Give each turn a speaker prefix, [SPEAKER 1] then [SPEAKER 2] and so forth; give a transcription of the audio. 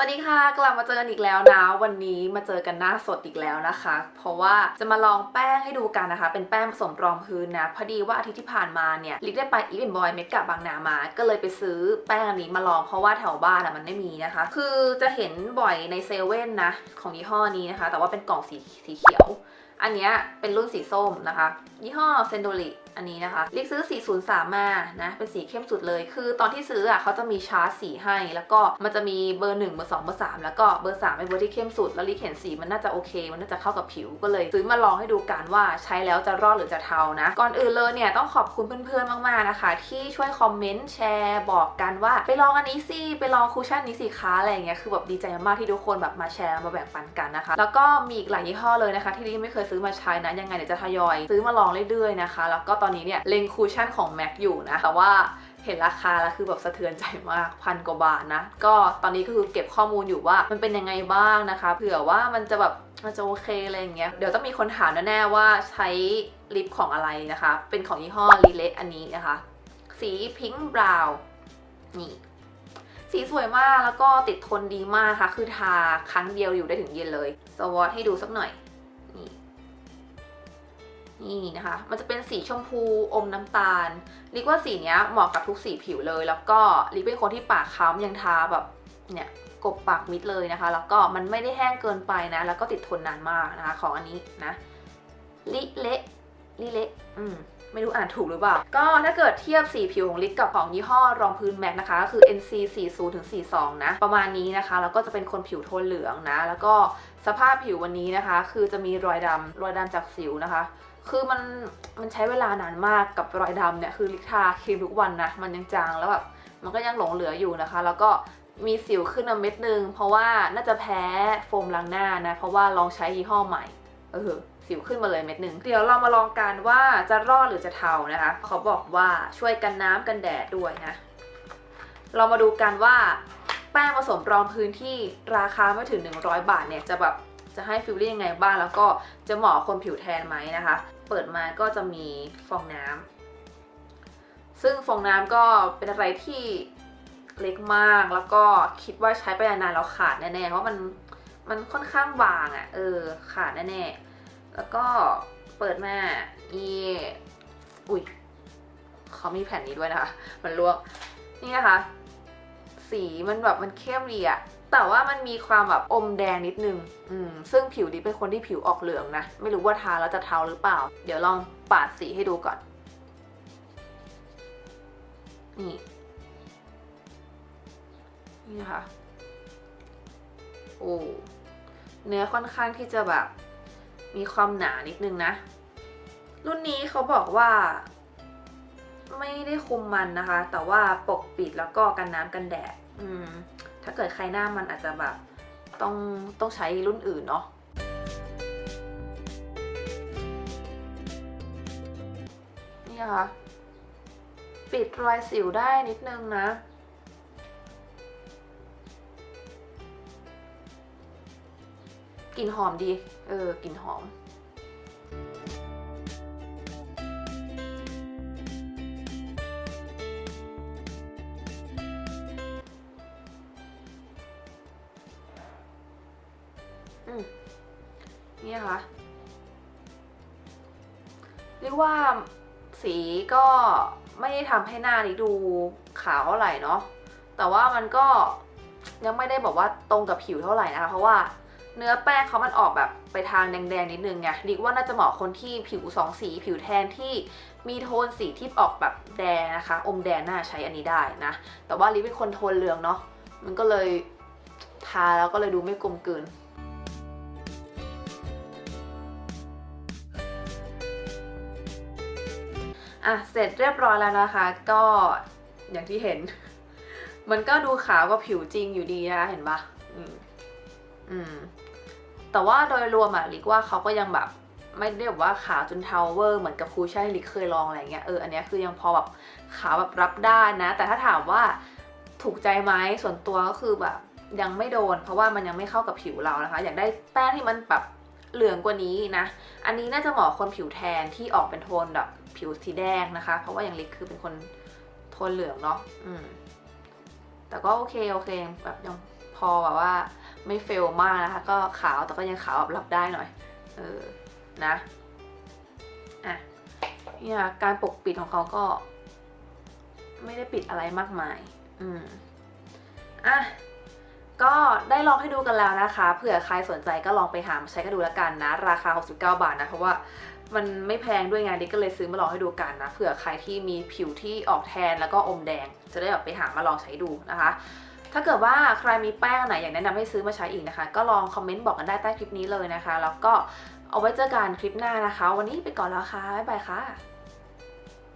[SPEAKER 1] สวัสดีค่ะ กลับมาเจอกันอีกแล้วนะ วันนี้มาเจอกันหน้าสดอีกแล้วนะคะ เพราะว่าจะมาลองแป้งให้ดูกันนะคะ เป็นแป้งผสมรองพื้นนะ พอดีว่าอาทิตย์ที่ผ่านมาเนี่ยลิกได้ไปอีเวนบอยเมกะบางนามา ก็เลยไปซื้อแป้งอันนี้มาลองเพราะว่าแถวบ้านอะมันไม่มีนะคะ คือจะเห็นบ่อยในเซเว่นนะ ของยี่ห้อนี้นะคะ แต่ว่าเป็นกล่องสีสีเขียว อันนี้เป็นรุ่นสีส้มนะคะ ยี่ห้อเซนโดริอันนี้นะคะลิกซื้อ 403 มานะเป็นสีเข้มสุดเลย คือตอนที่ซื้ออะเขาจะมีชาร์ตสีให้ แล้วก็มันจะมีเบอร์ 1 เบอร์ 2 เบอร์ 3 แล้วก็เบอร์ 3 เป็นเบอร์ที่เข้มสุด แล้วลิกเห็นสีมันน่าจะโอเค มันน่าจะเข้ากับผิวก็เลย ซื้อมาลองให้ดูกันว่าใช้แล้วจะรอดหรือจะเทานะ ก่อนอื่นเลยเนี่ยต้องขอบคุณเพื่อนๆมากๆนะคะ ที่ช่วยคอมเมนต์แชร์บอกกันว่า ไปลองอันนี้สิไปลองคูชั่นนี้สิคะอะไรอย่างเงี้ยคือแบบดีใจมากที่ทุกคนแบบมาแชร์มาแบ่งปันกันนะคะ แล้วก็มีอีกหลายยี่ห้อเลยนะคะ ที่ลิกไม่เคยซื้อมาใช้นะยังไงเดี๋ยวจะทยอย ซื้อมาลองเรื่อยๆนะคะ แล้วก็ตอนอนนี้เนี่ยเล็งคูชั่นของ MAC อยู่นะแต่ว่าเห็นราคาแล้วคือแบบสะเทือนใจมากพันกว่าบาทนะ ก็ตอนนี้ก็คือเก็บข้อมูลอยู่ว่ามันเป็นยังไงบ้างนะคะเผื่อว่ามันจะแบบมันจะโอเคอะไรอย่างเงี้ยเดี๋ยวต้องมีคนถามแน่ๆว่าใช้ลิปของอะไรนะคะ เป็นของยี่ห้อลีเลอันนี้นะคะ สีพิงค์บราวน์นี่ สีสวยมากแล้วก็ติดทนดีมากค่ะ คือทาครั้งเดียวอยู่ได้ถึงเย็นเลยสวอตให้ดูสักหน่อย นี่นะคะ มันจะเป็นสีชมพูอมน้ำตาลลิกว่าสีเนี้ยเหมาะกับทุกสีผิวเลย แล้วก็ลิกเป็นคนที่ปากค้ำยังทาแบบเนี่ยกบปากมิดเลยนะคะ แล้วก็มันไม่ได้แห้งเกินไปนะ แล้วก็ติดทนนานมากนะคะ ของอันนี้นะลิเละลิเละอืมไม่รู้อ่านถูกหรือเปล่า ก็ถ้าเกิดเทียบสีผิวของลิกกับของยี่ห้อรองพื้นแม็กนะคะก็คือ NC 40ถึง42 นะ ประมาณนี้นะคะ แล้วก็จะเป็นคนผิวโทนเหลืองนะ แล้วก็สภาพผิววันนี้นะคะ คือจะมีรอยดำรอยดำจากสิวนะคะ คือมันมันใช้เวลานานมากกับรอยดำเนี่ยคือลิกทาครีมทุกวันนะมันยังจางแล้วแบบมันก็ยังหลงเหลืออยู่นะคะ แล้วก็มีสิวขึ้นมาเม็ดนึง เพราะว่าน่าจะแพ้โฟมล้างหน้านะ เพราะว่าลองใช้ยี่ห้อใหม่เออสิวขึ้นมาเลยเม็ดหนึ่งเดี๋ยวเรามาลองกันว่าจะรอดหรือจะเทานะคะ เขาบอกว่าช่วยกันน้ำกันแดดด้วยนะ เรามาดูกันว่าแป้งผสมรองพื้นที่ราคาไม่ถึง 100 บาทเนี่ยจะแบบ จะให้ฟิลลิ่งยังไงบ้างแล้วก็จะเหมาะคนผิวแทนไหมนะคะ เปิดมาก็จะมีฟองน้ำซึ่งฟองน้ำก็เป็นอะไรที่เล็กมากแล้วก็คิดว่าใช้ไปนานๆแล้วขาดแน่ๆเพราะมันมันค่อนข้างบางอะ่ะ เออขาดแน่ๆแล้วก็เปิดมาอีอุ้ยเขามีแผ่นนี้ด้วยนะคะ มันลวกนี่นะคะ สีมันแบบมันเข้มดีอะ แต่ว่ามันมีความแบบอมแดงนิดนึง อืม ซึ่งผิวดิเป็นคนที่ผิวออกเหลืองนะ ไม่รู้ว่าทาแล้วจะเทาหรือเปล่า เดี๋ยวลองปาดสีให้ดูก่อน นี่ นี่นะคะโอ้ เนื้อค่อนข้างที่จะแบบ มีความหนานิดนึงนะ รุ่นนี้เขาบอกว่า ไม่ได้คุมมันนะคะ แต่ว่าปกปิดแล้วก็กันน้ำกันแดด อืม ถ้าเกิดใครหน้ามันอาจจะแบบต้องต้องใช้รุ่นอื่นเนาะนี่นะคะปิดรอยสิวได้นิดนึงนะกลิ่นหอมดี เออกลิ่นหอม นี่นะคะเรียกว่าสีก็ไม่ได้ทำให้หน้านี้ดูขาวเท่าไหร่เนาะแต่ว่ามันก็ยังไม่ได้บอกว่าตรงกับผิวเท่าไหร่นะคะ เพราะว่าเนื้อแป้งเขามันออกแบบไปทางแดงๆนิดนึงไงดิกว่าน่าจะเหมาะคนที่ผิวสองสีผิวแทนที่มีโทนสีที่ออกแบบแดงนะคะ อมแดงน่าใช้อันนี้ได้นะ แต่ว่าลิปเป็นคนโทนเหลืองเนาะมันก็เลยทาแล้วก็เลยดูไม่กลมกลืน อะเสร็จเรียบร้อยแล้วนะคะ ก็อย่างที่เห็น มันก็ดูขาวกว่าผิวจริงอยู่ดีนะคะเห็นปะอืมอืม แต่ว่าโดยรวมอะลิกว่าเขาก็ยังแบบไม่ได้แบบว่าขาวจนเทาเวอร์เหมือนกับคูชั่นที่ลิกเคยลองอะไรเงี้ยเอออันนี้คือยังพอแบบขาวแบบรับได้นะ แต่ถ้าถามว่าถูกใจไหมส่วนตัวก็คือแบบยังไม่โดน เพราะว่ามันยังไม่เข้ากับผิวเรานะคะ อยากได้แป้งที่มันแบบ เหลืองกว่านี้นะ อันนี้น่าจะเหมาะคนผิวแทนที่ออกเป็นโทนแบบผิวสีแดงนะคะ เพราะว่าอย่างลิกคือเป็นคนโทนเหลืองเนาะอืมแต่ก็โอเคโอเคแบบยังพอแบบว่าไม่เฟลมากนะคะ ก็ขาวแต่ก็ยังขาวแบบรับได้หน่อย เออนะอะเนี่ยการปกปิดของเขาก็ ไม่ได้ปิดอะไรมากมาย อืมอะ ก็ได้ลองให้ดูกันแล้วนะคะ เผื่อใครสนใจก็ลองไปหามาใช้กันดูแล้วกันนะ ราคา 69 บาทนะ เพราะว่ามันไม่แพงด้วยไงดิก็เลยซื้อมาลองให้ดูกันนะ เผื่อใครที่มีผิวที่ออกแทนแล้วก็อมแดง จะได้แบบไปหามาลองใช้ดูนะคะ ถ้าเกิดว่าใครมีแป้งไหนอยากแนะนำให้ซื้อมาใช้อีกนะคะ ก็ลองคอมเมนต์บอกกันได้ใต้คลิปนี้เลยนะคะ แล้วก็เอาไว้เจอกันคลิปหน้านะคะ วันนี้ไปก่อนแล้วค่ะบ๊ายบายค่ะ